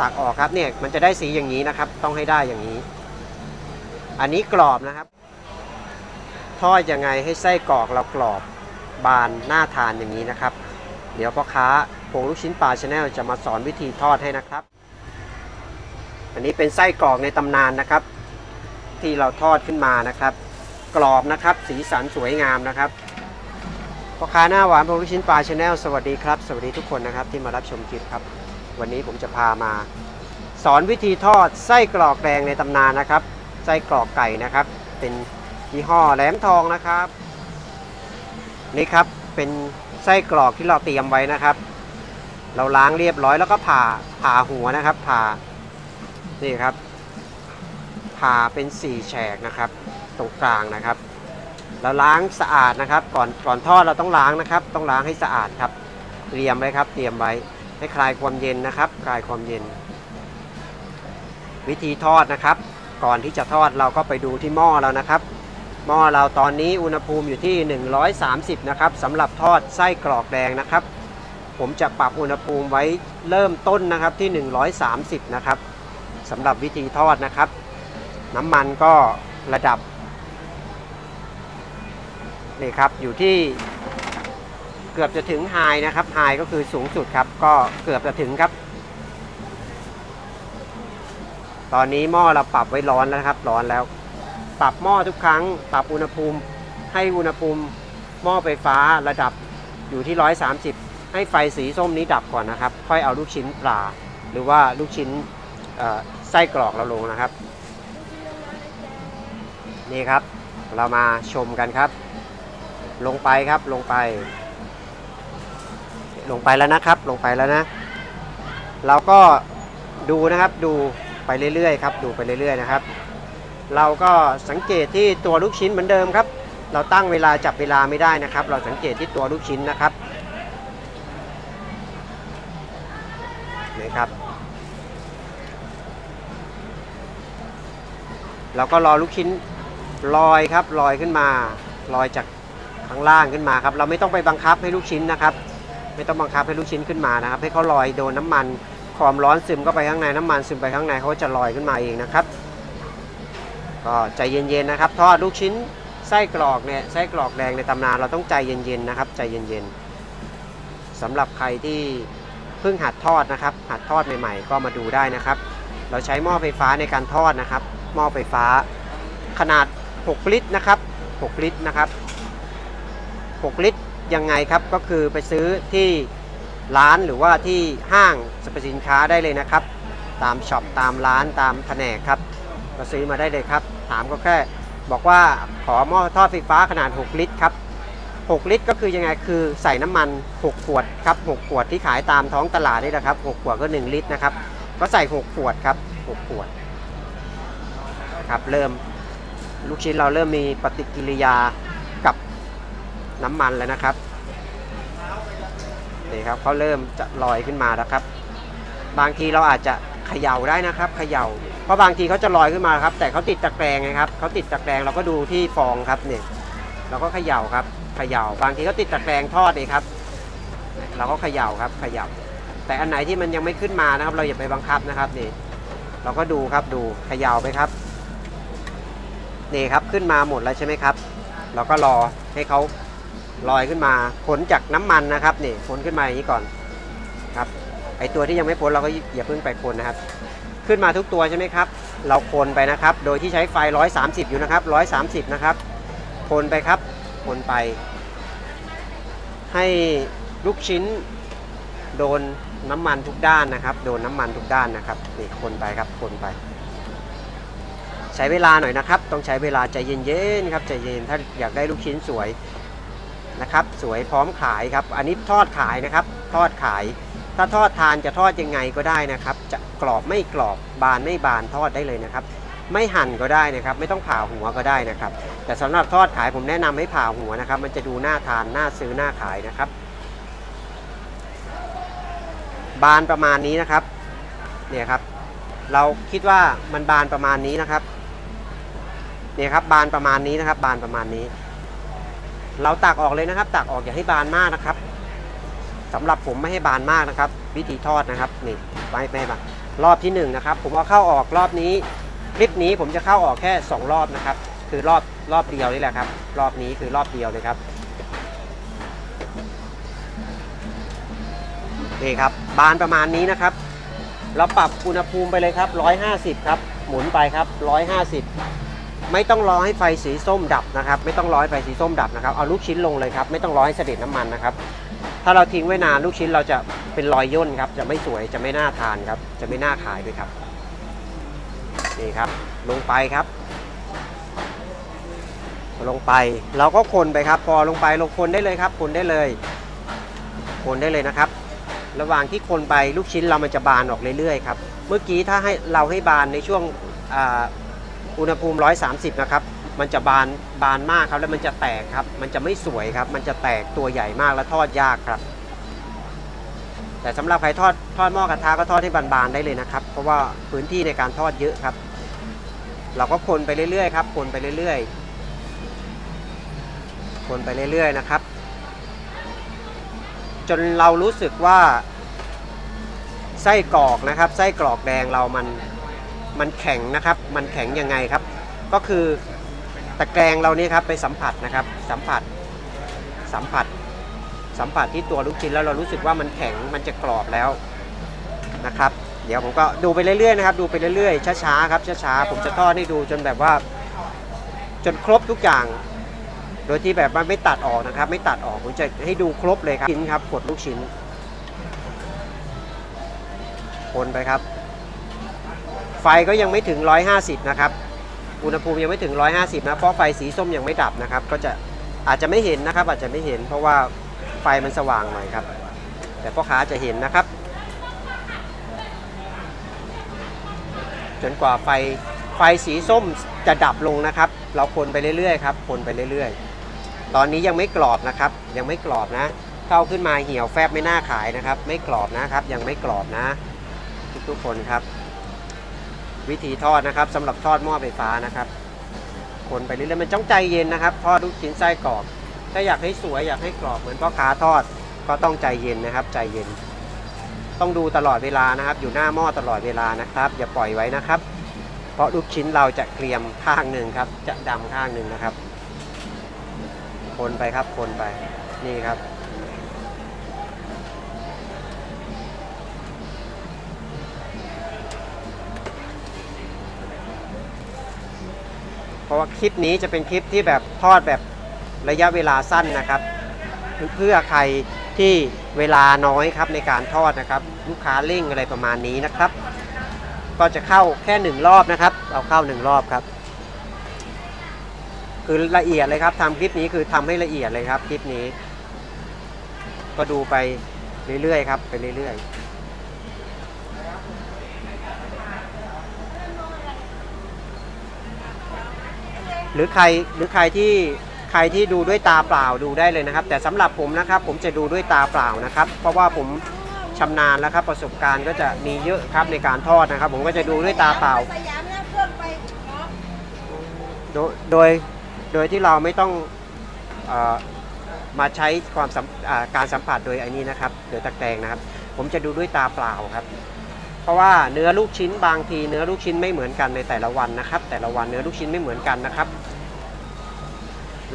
ตักออกครับเนี่ยมันจะได้สีอย่างนี้นะครับ ต้องให้ได้อย่างนี้ อันนี้กรอบนะครับ ทอดยังไงให้ไส้กรอกเรากรอบบานน่าทานอย่างนี้นะครับ เดี๋ยวพ่อค้าโปงลูกชิ้นปลาชาแนลจะมาสอนวิธีทอดให้นะครับ อันนี้เป็นไส้กรอกในตำนานนะครับ ที่เราทอดขึ้นมานะครับ กรอบนะครับ สีสันสวยงามนะครับพ่อค้าหน้าหวานโปงลูกชิ้นปลาชาแนลสวัสดีครับ สวัสดีทุกคนนะครับที่มารับชมคลิปครับ วันนี้ผมจะพามา สอนวิธีทอดไส้กรอกแดงในตำนานนะครับ ไส้กรอกไก่นะครับ เป็นยี่ห้อแหลมทองนะครับ นี่ครับเป็นไส้กรอกที่เราเตรียมไว้นะครับ เราล้างเรียบร้อยแล้วก็ผ่าผ่าหัวนะครับ ผ่านี่ครับผ่าเป็นสี่แฉกนะครับ ตรงกลางนะครับเราล้างสะอาดนะครับ ก่อนก่อนทอดเราต้องล้างนะครับ ต้องล้างให้สะอาดครับเตรียมไว้ครับ เตรียมไว้ ให้คลายความเย็นนะครับ คลายความเย็น วิธีทอดนะครับ ก่อนที่จะทอดเราก็ไปดูที่หม้อเรานะครับ หม้อเราตอนนี้อุณหภูมิอยู่ที่ 130 นะครับสำหรับทอดไส้กรอกแดงนะครับ ผมจะปรับอุณหภูมิไว้เริ่มต้นนะครับที่ 130 นะครับสำหรับวิธีทอดนะครับ น้ำมันก็ระดับนี่ครับอยู่ที่ เกือบจะถึงไฮนะครับไฮก็คือสูงสุดครับ ก็เกือบจะถึงครับ ตอนนี้หม้อเราปรับไว้ร้อนแล้วครับ ร้อนแล้ว ปรับหม้อทุกครั้ง ปรับอุณหภูมิ ให้อุณหภูมิหม้อไฟฟ้าระดับอยู่ที่ 130 ให้ไฟสีส้มนี้ดับก่อนนะครับ ค่อยเอาลูกชิ้นปลา หรือว่าลูกชิ้นไส้กรอกเราลงนะครับ นี่ครับ เรามาชมกันครับ ลงไปครับลงไป ลงไปแล้วนะครับ ลงไปแล้วนะ เราก็ดูนะครับดูไปเรื่อยๆครับดูไปเรื่อยๆนะครับ เราก็สังเกตที่ตัวลูกชิ้นเหมือนเดิมครับ เราตั้งเวลาจับเวลาไม่ได้นะครับ เราสังเกตที่ตัวลูกชิ้นนะครับนี่ครับเราก็รอลูกชิ้นลอยครับลอยขึ้นมาลอยจากข้างล่างขึ้นมาครับ เราไม่ต้องไปบังคับให้ลูกชิ้นนะครับ ไม่ต้องบังคับให้ลูกชิ้นขึ้นมานะครับ ให้เขาลอยโดนน้ำมันความร้อนซึมเข้าไปข้างในน้ำมันซึมไปข้างในเขาจะลอยขึ้นมาเองนะครับ ก็ใจเย็นๆนะครับทอดลูกชิ้นไส้กรอกเนี่ยไส้กรอกแดงในตำนานเราต้องใจเย็นๆนะครับ ใจเย็นๆสำหรับใครที่เพิ่งหัดทอดนะครับ หัดทอดใหม่ๆ ก็มาดูได้นะครับ เราใช้หม้อไฟฟ้าในการทอดนะครับ หม้อไฟฟ้าขนาด 6 ลิตรนะครับ 6 ลิตรนะครับ 6 ลิตร ยังไงครับก็คือไปซื้อที่ร้านหรือว่าที่ห้างสรรพสินค้าได้เลยนะครับ ตามช็อปตามร้านตามแผนกครับ ก็ซื้อมาได้เลยครับ ถามก็แค่บอกว่าขอหม้อทอดไฟฟ้าขนาด 6 ลิตรครับ 6 ลิตรก็คือยังไงคือใส่น้ำมัน 6 ขวดครับ 6 ขวดที่ขายตามท้องตลาดนี่แหละครับ 6 ขวดก็ 1 ลิตรนะครับ ก็ใส่ 6 ขวดครับ 6 ขวดครับเริ่มลูกชิ้นเราเริ่มมีปฏิกิริยา น้ำมันแล้วนะครับนี่ครับเขาเริ่มจะลอยขึ้นมาแล้วครับ บางทีเราอาจจะเขย่าได้นะครับเขย่า เพราะบางทีเขาจะลอยขึ้นมาครับ แต่เขาติดตะแกรงไงครับเขาติดตะแกรงเราก็ดูที่ฟองครับเนี่ยเราก็เขย่าครับเขย่า บางทีเขาติดตะแกรงทอดนี่ครับ เราก็เขย่าครับเขย่า แต่อันไหนที่มันยังไม่ขึ้นมานะครับ เราอย่าไปบังคับนะครับนี่ เราก็ดูครับดูเขย่าไปครับนี่ครับขึ้นมาหมดแล้วใช่ไหมครับ เราก็รอให้เขา ลอยขึ้นมาพ้นจากน้ำมันนะครับนี่พ้นขึ้นมาอย่างนี้ก่อนครับไอตัวที่ยังไม่พ้นเราก็อย่าเพิ่งไปคนนะครับ ขึ้นมาทุกตัวใช่ไหมครับ เราคนไปนะครับ โดยที่ใช้ไฟ 130 อยู่นะครับ 130 นะครับคนไปครับคนไป ให้ลูกชิ้นโดนน้ำมันทุกด้านนะครับ โดนน้ำมันทุกด้านนะครับนี่คนไปครับคนไป ใช้เวลาหน่อยนะครับ ต้องใช้เวลาใจเย็นๆครับใจเย็นถ้าอยากได้ลูกชิ้นสวย นะครับ สวยพร้อมขายครับ อันนี้ทอดขายนะครับ ทอดขาย ถ้าทอดทานจะทอดยังไงก็ได้นะครับ จะกรอบไม่กรอบบานไม่บานทอดได้เลยนะครับ ไม่หั่นก็ได้นะครับ ไม่ต้องผ่าหัวก็ได้นะครับ แต่สำหรับทอดขายผมแนะนำให้ผ่าหัวนะครับ มันจะดูน่าทานน่าซื้อน่าขายนะครับ บานประมาณนี้นะครับ เนี่ยครับ เราคิดว่ามันบานประมาณนี้นะครับเนี่ยครับบานประมาณนี้นะครับ บานประมาณนี้ เราตักออกเลยนะครับตักออกอย่าให้บานมากนะครับสำหรับผมไม่ให้บานมากนะครับ วิธีทอดนะครับนี่ไม่ไม่บานรอบที่หนึ่งนะครับผมเอาเข้าออกรอบนี้คลิปนี้ผมจะเข้าออกแค่ 2 รอบนะครับ คือรอบรอบเดียวนี่แหละครับ รอบนี้คือรอบเดียวเลยครับนี่ครับบานประมาณนี้นะครับ เราปรับอุณหภูมิไปเลยครับ 150 ครับ หมุนไปครับ 150 ไม่ต้องรอให้ไฟสีส้มดับนะครับ ไม่ต้องรอให้ไฟสีส้มดับนะครับ เอาลูกชิ้นลงเลยครับ ไม่ต้องรอให้เสด็จน้ำมันนะครับ ถ้าเราทิ้งไว้นานลูกชิ้นเราจะเป็นรอยย่นครับ จะไม่สวย จะไม่น่าทานครับ จะไม่น่าขายด้วยครับ นี่ครับ ลงไปครับ ลงไป เราก็คนไปครับ พอลงไปลงคนได้เลยครับ คนได้เลย คนได้เลยนะครับ ระหว่างที่คนไปลูกชิ้นเรามันจะบานออกเรื่อยๆครับ เมื่อกี้ถ้าให้เราให้บานในช่วง อุณหภูมิ 130 นะครับ มันจะบานบานมากครับ แล้วมันจะแตกครับ มันจะไม่สวยครับ มันจะแตกตัวใหญ่มากและทอดยากครับ แต่สำหรับใครทอดทอดหม้อกระทะก็ทอดให้บานๆได้เลยนะครับ เพราะว่าพื้นที่ในการทอดเยอะครับ เราก็คนไปเรื่อยๆครับ คนไปเรื่อยๆ คนไปเรื่อยๆนะครับ จนเรารู้สึกว่าไส้กรอกนะครับ ไส้กรอกแดงเรามัน มันแข็งนะครับ มันแข็งยังไงครับ ก็คือตะแกรงเรานี่ครับไปสัมผัสนะครับ สัมผัส สัมผัส สัมผัสที่ตัวลูกชิ้นแล้วเรารู้สึกว่ามันแข็ง มันจะกรอบแล้วนะครับ เดี๋ยวผมก็ดูไปเรื่อยๆนะครับ ดูไปเรื่อยๆ ช้าๆครับ ช้าๆ ผมจะทอดให้ดูจนแบบว่า จนครบทุกอย่าง โดยที่แบบว่าไม่ตัดออกนะครับ ไม่ตัดออก ผมจะให้ดูครบเลยครับ ชิ้นครับกดลูกชิ้น คนไปครับ ไฟก็ยังไม่ถึง 150 นะครับ อุณหภูมิยังไม่ถึง 150 นะ เพราะไฟสีส้มยังไม่ดับนะครับ ก็จะอาจจะไม่เห็นนะครับ อาจจะไม่เห็น เพราะว่าไฟมันสว่างหน่อยครับ แต่พ่อค้าจะเห็นนะครับ จนกว่าไฟไฟสีส้มจะดับลงนะครับ เราคนไปเรื่อยๆครับคนไปเรื่อยๆ ตอนนี้ยังไม่กรอบนะครับ ยังไม่กรอบนะ เข้าขึ้นมาเหี่ยวแฟบไม่น่าขายนะครับ ไม่กรอบนะครับ ยังไม่กรอบนะ ทุกๆคนครับ วิธีทอดนะครับสำหรับทอดหม้อไฟฟ้านะครับ คนไปเรื่อยๆมันต้องใจเย็นนะครับ ทอดลูกชิ้นไส้กรอบ ถ้าอยากให้สวยอยากให้กรอบเหมือนพ่อค้าทอดก็ต้องใจเย็นนะครับใจเย็น ต้องดูตลอดเวลานะครับ อยู่หน้าหม้อตลอดเวลานะครับ อย่าปล่อยไว้นะครับ เพราะลูกชิ้นเราจะเกรียมข้างหนึ่งครับ จะดำข้างหนึ่งนะครับ คนไปครับคนไปนี่ครับ ราะว่าคลิปนี้จะเป็นคลิปที่แบบทอดแบบระยะเวลาสั้นนะครับ เพื่อใครที่เวลาน้อยครับในการทอดนะครับ ลูกค้าเร่งอะไรประมาณนี้นะครับ ก็จะเข้าแค่หนึ่งรอบนะครับ เอาเข้าหนึ่งรอบครับ คือละเอียดเลยครับทำคลิปนี้คือทำให้ละเอียดเลยครับคลิปนี้ ก็ดูไปเรื่อยๆครับ ไปเรื่อยๆ หรือใครหรือใครที่ใครที่ดูด้วยตาเปล่าดูได้เลยนะครับ แต่สำหรับผมนะครับ ผมจะดูด้วยตาเปล่านะครับ เพราะว่าผมชำนาญแล้วครับ ประสบการณ์ก็จะมีเยอะครับในการทอดนะครับ ผมก็จะดูด้วยตาเปล่า โดยโดยโดยที่เราไม่ต้องอมาใช้ความสัมการสัมผัสโดยไอ้นี้นะครับโดยตะแกรงนะครับ ผมจะดูด้วยตาเปล่าครับ เพราะว่าเนื้อลูกชิ้นบางทีเนื้อลูกชิ้นไม่เหมือนกันในแต่ละวันนะครับ แต่ละวันเนื้อลูกชิ้นไม่เหมือนกันนะครับ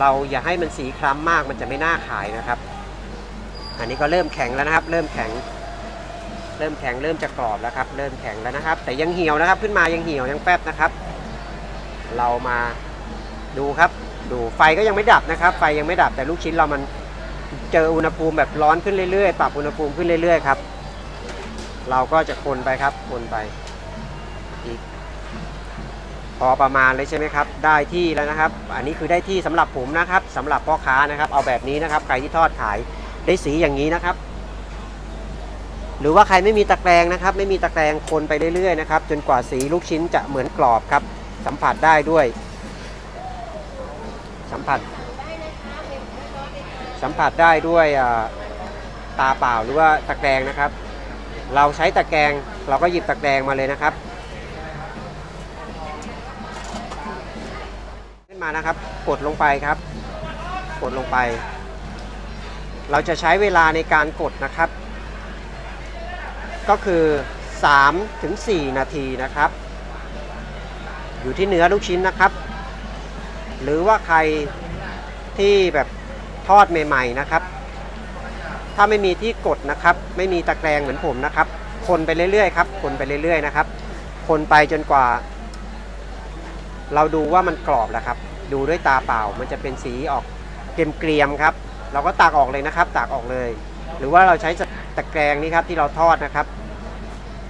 เราอย่าให้มันสีคล้ำมากมันจะไม่น่าขายนะครับ อันนี้ก็เริ่มแข็งแล้วนะครับ เริ่มแข็ง เริ่มแข็งเริ่มจะกรอบแล้วครับ เริ่มแข็งแล้วนะครับ แต่ยังเหี่ยวนะครับ ขึ้นมายังเหี่ยวยังแป๊บนะครับ เรามาดูครับ ดูไฟก็ยังไม่ดับนะครับ ไฟยังไม่ดับแต่ลูกชิ้นเรามันเจออุณหภูมิแบบร้อนขึ้นเรื่อยๆปรับอุณหภูมิขึ้นเรื่อยๆครับ เราก็จะคนไปครับคนไป พอประมาณเลยใช่ไหมครับ ได้ที่แล้วนะครับ อันนี้คือได้ที่สำหรับผมนะครับสำหรับพ่อค้านะครับ เอาแบบนี้นะครับ ใครที่ทอดขายได้สีอย่างนี้นะครับ หรือว่าใครไม่มีตะแกรงนะครับ ไม่มีตะแกรงคนไปเรื่อยๆนะครับ จนกว่าสีลูกชิ้นจะเหมือนกรอบครับ สัมผัสได้ด้วย สัมผัส สัมผัสได้ด้วยตาเปล่าหรือว่าตะแกรงนะครับ เราใช้ตะแกรงเราก็หยิบตะแกรงมาเลยนะครับ ขึ้น มานะครับ กดลงไปครับ กดลงไป เราจะใช้เวลาในการกดนะครับ ก็คือ3ถึง4นาทีนะครับ อยู่ที่เนื้อลูกชิ้นนะครับ หรือว่าใครที่แบบทอดใหม่ๆนะครับ ถ้าไม่มีที่กดนะครับ ไม่มีตะแกรงเหมือนผมนะครับ คนไปเรื่อยๆครับ คนไปเรื่อยๆนะครับ คนไปจนกว่า เราดูว่ามันกรอบแล้วครับ ดูด้วยตาเปล่า มันจะเป็นสีออกเกรียมๆครับ เราก็ตากออกเลยนะครับ ตากออกเลย หรือว่าเราใช้ตะแกรงนี้ครับที่เราทอดนะครับ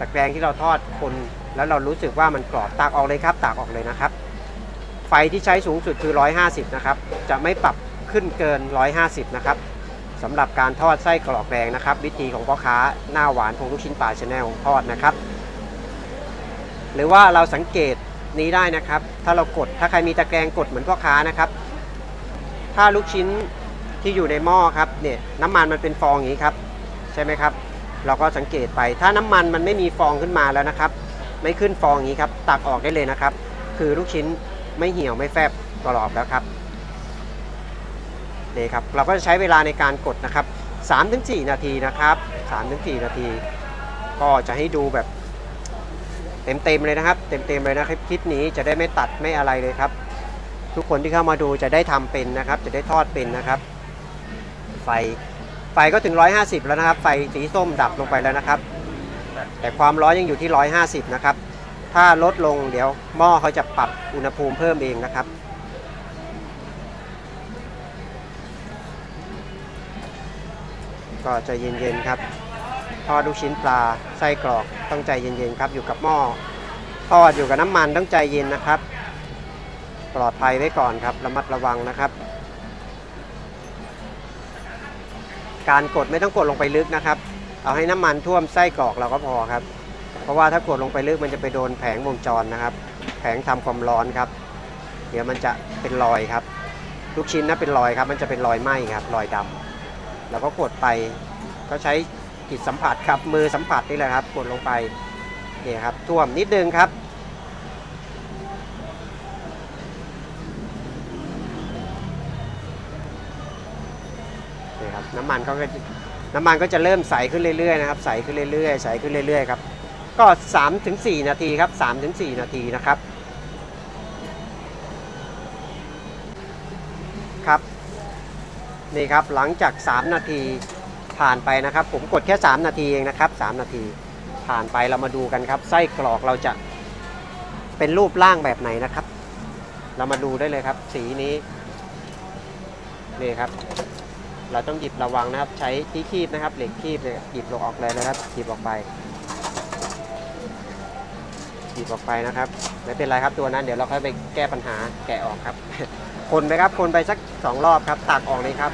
ตะแกรงที่เราทอดคนแล้วเรารู้สึกว่ามันกรอบตากออกเลยครับ ตากออกเลยนะครับ ไฟที่ใช้สูงสุดคือ 150 นะครับ จะไม่ปรับขึ้นเกิน 150 นะครับสำหรับการทอดไส้กรอกแดงนะครับ วิธีของพ่อค้าหน้าหวานพงลูกชิ้นป่าชาแนลทอดนะครับ หรือว่าเราสังเกต นี้ได้นะครับ ถ้าเรากดถ้าใครมีตะแกรงกดเหมือนพ่อค้านะครับ ถ้าลูกชิ้นที่อยู่ในหม้อครับเนี่ยน้ำมันมันเป็นฟองอย่างนี้ครับ ใช่ไหมครับ เราก็สังเกตไปถ้าน้ำมันมันไม่มีฟองขึ้นมาแล้วนะครับ ไม่ขึ้นฟองอย่างนี้ครับ ตักออกได้เลยนะครับ คือลูกชิ้นไม่เหี่ยวไม่แฟบกรอบแล้วครับนี่ครับเราก็จะใช้เวลาในการกดนะครับ3-4 นาทีนะครับ3-4 นาที ก็จะให้ดูแบบ เต็มๆเลยนะครับ เต็มๆเลยนะครับคลิปนี้จะได้ไม่ตัดไม่อะไรเลยครับ ทุกคนที่เข้ามาดูจะได้ทำเป็นนะครับ จะได้ทอดเป็นนะครับ ไฟไฟก็ถึง 150 แล้วนะครับ ไฟสีส้มดับลงไปแล้วนะครับ แต่ความร้อนยังอยู่ที่ 150 นะครับ ถ้าลดลงเดี๋ยวหม้อเขาจะปรับอุณหภูมิเพิ่มเองนะครับก็ใจเย็นๆครับ ทอดลูกชิ้นปลาไส้กรอกต้องใจเย็นๆครับ อยู่กับหม้อทอดอยู่กับน้ำมันต้องใจเย็นนะครับ ปลอดภัยไว้ก่อนครับระมัดระวังนะครับ การกดไม่ต้องกดลงไปลึกนะครับ เอาให้น้ำมันท่วมไส้กรอกเราก็พอครับ เพราะว่าถ้ากดลงไปลึกมันจะไปโดนแผงวงจรนะครับ แผงทำความร้อนครับ เดี๋ยวมันจะเป็นรอยครับ ลูกชิ้นนะเป็นรอยครับ มันจะเป็นรอยไหม้ครับรอยดำเราก็กดไปก็ใช้ จิตสัมผัสครับมือสัมผัสนี่แหละครับ กดลงไปนี่ครับท่วมนิดนึงครับ นี่ครับน้ำมันก็จะน้ำมันก็จะเริ่มใสขึ้นเรื่อยๆนะครับใสขึ้นเรื่อยๆใสขึ้นเรื่อยๆครับก็3ถึง4นาทีครับ3ถึง4นาทีนะครับครับนี่ครับหลังจาก 3 นาที ผ่านไปนะครับ ผมกดแค่ 3 นาทีเองนะครับ 3 นาที ผ่านไปเรามาดูกันครับ ไส้กรอกเราจะเป็นรูปร่างแบบไหนนะครับ เรามาดูได้เลยครับ สีนี้นี่ครับ เราต้องหยิบระวังนะครับ ใช้ที่คีบนะครับ เหล็กคีบเลยหยิบลงออกเลยนะครับหยิบออกไปหยิบออกไปนะครับไม่เป็นไรครับตัวนั้นเดี๋ยวเราค่อยไปแก้ปัญหาแกะออกครับ คนไปครับคนไปสักสองรอบครับตักออกเลยครับ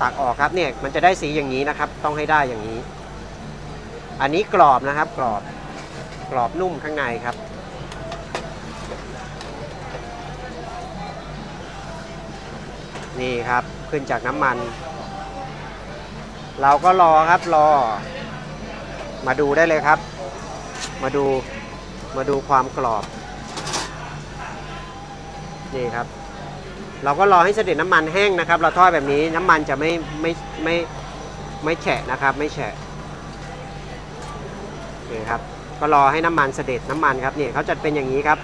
ตักออกครับเนี่ยมันจะได้สีอย่างนี้นะครับ ต้องให้ได้อย่างนี้ อันนี้กรอบนะครับกรอบกรอบนุ่มข้างในครับ นี่ครับขึ้นจากน้ำมัน เราก็รอครับรอ มาดูได้เลยครับ มาดูมาดูความกรอบ นี่ครับ เราก็รอให้เสด็จน้ำมันแห้งนะครับ เราทอดแบบนี้น้ำมันจะไม่ไม่ไม่ไม่แฉะนะครับ ไม่แฉะนี่ครับก็รอให้น้ำมันเสด็จน้ำมันครับนี่เขาจะเป็นอย่างนี้ครับ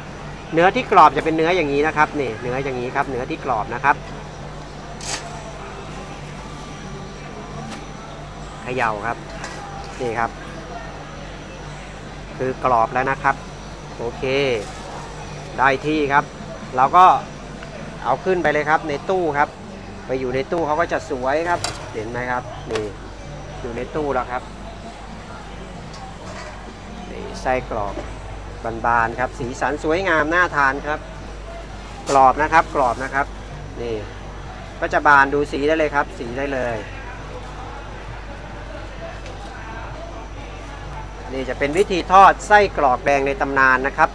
เนื้อที่กรอบจะเป็นเนื้ออย่างนี้นะครับนี่เนื้ออย่างนี้ครับ เนื้อที่กรอบนะครับเขย่าครับนี่ครับ คือกรอบแล้วนะครับ โอเค ได้ที่ครับ เราก็ เอาขึ้นไปเลยครับในตู้ครับ ไปอยู่ในตู้เขาก็จะสวยครับ เห็นไหมครับนี่อยู่ในตู้แล้วครับนี่ไส้กรอบบานๆครับ สีสันสวยงามน่าทานครับ กรอบนะครับกรอบนะครับนี่ก็จะบานดูสีได้เลยครับ สีได้เลย นี่จะเป็นวิธีทอดไส้กรอกแดงในตำนานนะครับ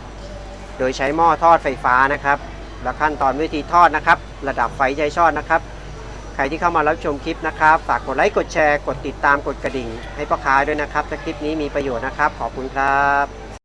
โดยใช้หม้อทอดไฟฟ้านะครับ และขั้นตอนวิธีทอดนะครับ ระดับไฟใจชอดนะครับ ใครที่เข้ามารับชมคลิปนะครับ ฝากกดไลค์กดแชร์ กดติดตามกดกระดิ่ง ให้พ่อค้าด้วยนะครับถ้าคลิปนี้มีประโยชน์นะครับ ขอบคุณครับ